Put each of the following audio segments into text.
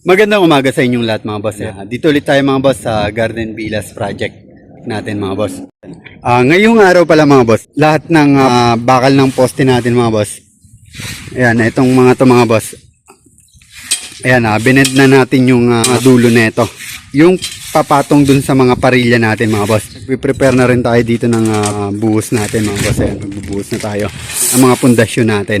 Magandang umaga sa inyong lahat mga boss. Ah, dito ulit tayo mga boss sa Garden Villas project natin mga boss. Ah, ngayong araw pala mga boss, lahat ng ah, bakal ng poste natin mga boss. Ayan, itong mga to mga boss. Ayan, ah, bined na natin yung ah, dulo nito. Yung papatong dun sa mga parilya natin mga boss. Prepare na rin tayo dito ng ah, buhos natin mga boss. Ayan, magbubuhos na tayo ng mga pundasyon natin.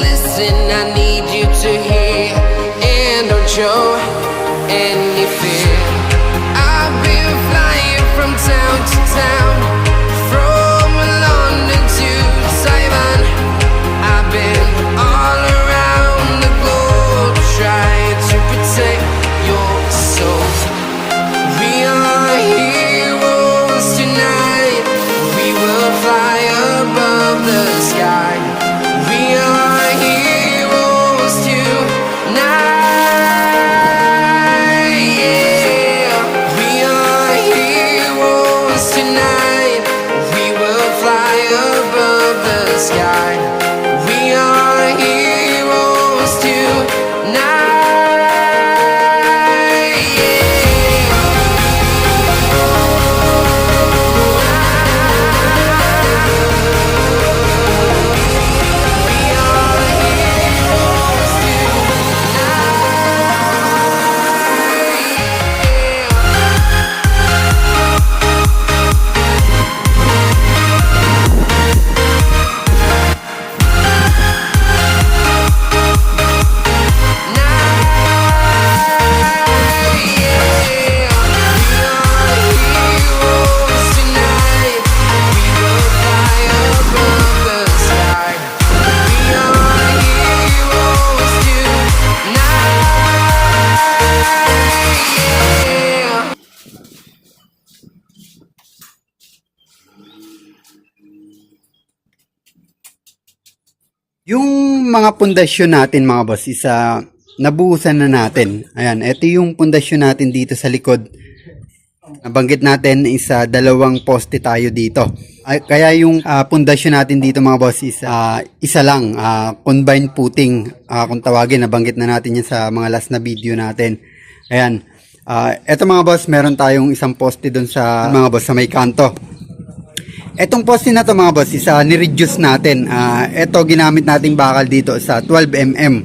Listen, I need. Yung mga pundasyon natin mga boss, isa nabuhusan na natin. Ayan, ito yung pundasyon natin dito sa likod. Nabanggit natin isa dalawang poste tayo dito. Ay, kaya yung ah, pundasyon natin dito mga boss is ah, isa lang, ah, combined footing. Ah, kung tawagin, nabanggit na natin yan sa mga last na video natin. Ayan. Ah, eto mga boss, meron tayong isang poste doon sa mga boss sa may kanto. Etong poste na to mga boss, isa ni-reduce natin. Ah, ito ginamit nating bakal dito sa 12 mm.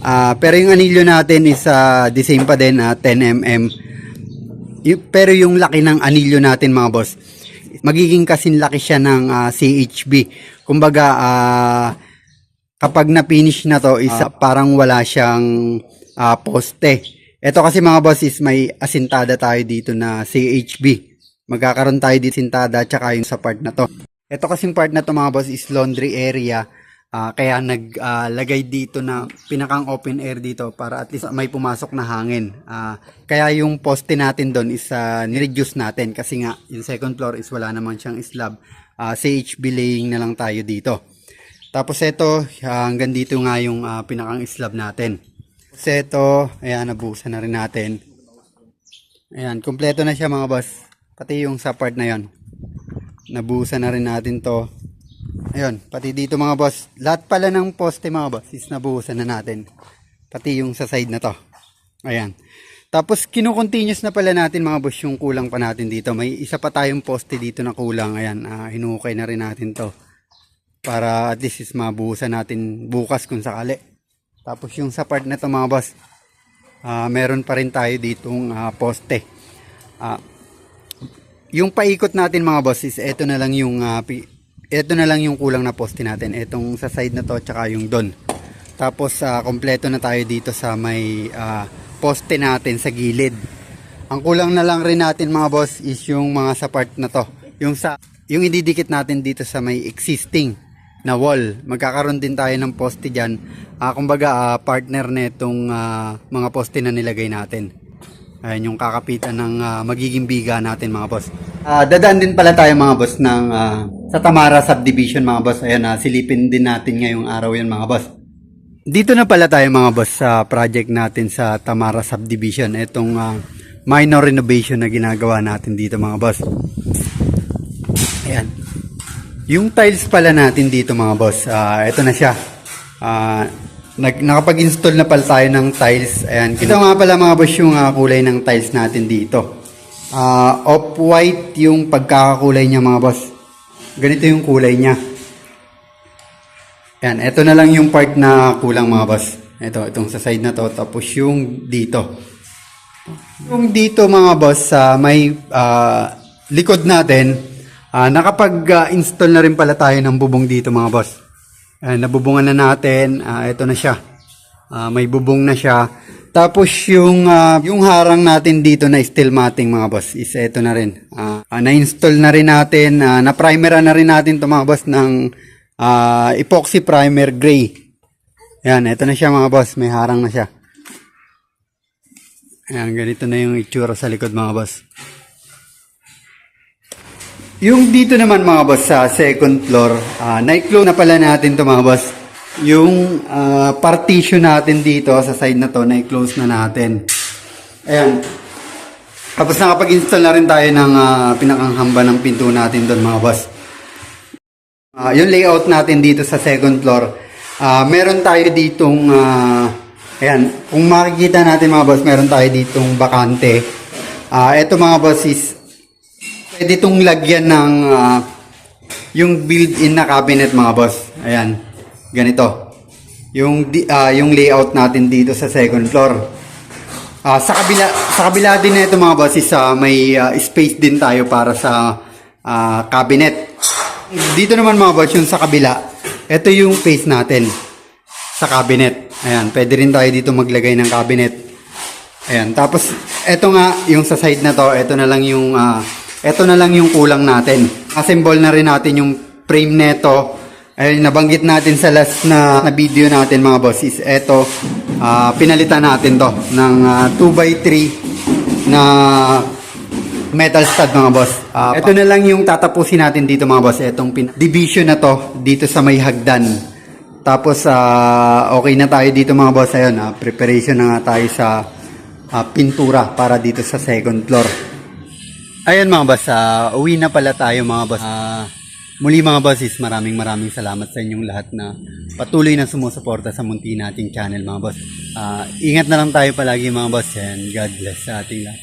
Ah, pero yung anilyo natin is ah, the same pa din, ah, 10 mm. Y- pero yung laki ng anilyo natin mga boss, magiging kasin laki siya ng ah, CHB. Kumbaga, ah, kapag na-finish na to, is ah, parang wala siyang ah, poste. Ito kasi mga boss is may asintada tayo dito na CHB. Magkakaroon tayo dito sintada tsaka yung sa part na to. Ito kasing part na to mga boss is laundry area. Ah, kaya naglagay dito na pinakang open air dito para at least may pumasok na hangin. Ah, kaya yung poste natin doon is ah, nireduce natin kasi nga yung second floor is wala naman siyang slab. Ah, CHB laying na lang tayo dito. Tapos ito, ah, hanggang dito nga yung ah, pinakang slab natin. Tapos ito, ayan, nabuhusan na rin natin. Ayan, kumpleto na siya mga boss. Pati yung sa part na yon. Nabuhusan na rin natin to. Ayun, pati dito mga boss. Lahat pala ng poste mga boss is nabuhusan na natin. Pati yung sa side na to. Ayan. Tapos kinu-continuous na pala natin mga boss yung kulang pa natin dito. May isa pa tayong poste dito na kulang. Ayan, ah, hinukay na rin natin to. Para at least is mabuhusan natin bukas kung sakali. Tapos yung sa part na to mga boss. ah, meron pa rin tayo ditong ah, poste. Ah, yung paikot natin mga boss is eto na lang yung eto na lang yung kulang na poste natin. Etong sa side na to tsaka yung don. Tapos ah, kompleto na tayo dito sa may ah, poste natin sa gilid. Ang kulang na lang rin natin mga boss is yung mga sa part na to. Yung sa yung ididikit natin dito sa may existing na wall. Magkakaroon din tayo ng poste diyan. Ah, kumbaga ah, partner nitong ah, mga poste na nilagay natin. Ayan yung kakapitan ng ah, magiging biga natin mga boss. Ah, dadaan din pala tayo mga boss ng ah, sa Tamara subdivision mga boss. Ayan, ah, silipin din natin ngayong araw yan mga boss. Dito na pala tayo mga boss sa project natin sa Tamara subdivision. Itong ah, minor renovation na ginagawa natin dito mga boss. Ayan. Yung tiles pala natin dito mga boss, ah, ito na siya. Ah, nag, nakapag-install na pala tayo ng tiles. Ayan. Ito nga pala mga boss yung ah, kulay ng tiles natin dito. Ah, off-white yung pagkakakulay niya mga boss. Ganito yung kulay niya. Ayan, ito na lang yung part na kulang mga boss. Ito, itong sa side na to. Tapos yung dito. Yung dito mga boss, sa may ah, likod natin, ah, nakapag-install na rin pala tayo ng bubong dito mga boss. Ayan, nabubungan na natin. Ah, ito na siya. Ah, may bubong na siya. Tapos yung ah, yung harang natin dito na steel matting mga boss is ito na rin. Ah, ah, na-install na rin natin, ah, na-primeran na rin natin to mga boss ng ah, epoxy primer gray. Ayan, ito na siya mga boss. May harang na siya. Ayan, ganito na yung itsura sa likod mga boss. Yung dito naman mga boss sa second floor, uh, na-close na pala natin to mga boss. Yung ah, partition natin dito sa side na to, na-close na natin. Ayan. Tapos nakapag-install na rin tayo ng ah, pinakang ng pinto natin doon mga boss. Ah, yung layout natin dito sa second floor, ah, meron tayo ditong, ah, ayan, kung makikita natin mga boss, meron tayo ditong bakante. Ah, ito mga boss is, pwede itong lagyan ng, ah, yung built-in na cabinet mga boss. Ayan, ganito. Yung, ah, yung layout natin dito sa second floor. Ah, sa kabila sa kabila din nito mga boss is ah, may ah, space din tayo para sa ah, cabinet. Dito naman mga boss yung sa kabila. Ito yung face natin sa cabinet. Ayan, pwede rin tayo dito maglagay ng cabinet. Ayan, tapos ito nga yung sa side na to, ito na lang yung ah, ito na lang yung kulang natin. Assemble na rin natin yung frame neto. Ay nabanggit natin sa last na, na video natin mga boss is ito ah, pinalitan natin to ng 2x3 na metal stud mga boss. Ah, ito na lang yung tatapusin natin dito mga boss. Itong pin- division na to dito sa may hagdan. Tapos ah, okay na tayo dito mga boss. Ayun, ah, preparation na nga tayo sa ah, pintura para dito sa second floor. Ayun mga boss, ah, uwi na pala tayo mga boss. Ah, muli mga bosses, maraming maraming salamat sa inyong lahat na patuloy na sumusuporta sa munti nating channel mga boss. Ah, ingat na lang tayo palagi mga boss and God bless sa ating lahat.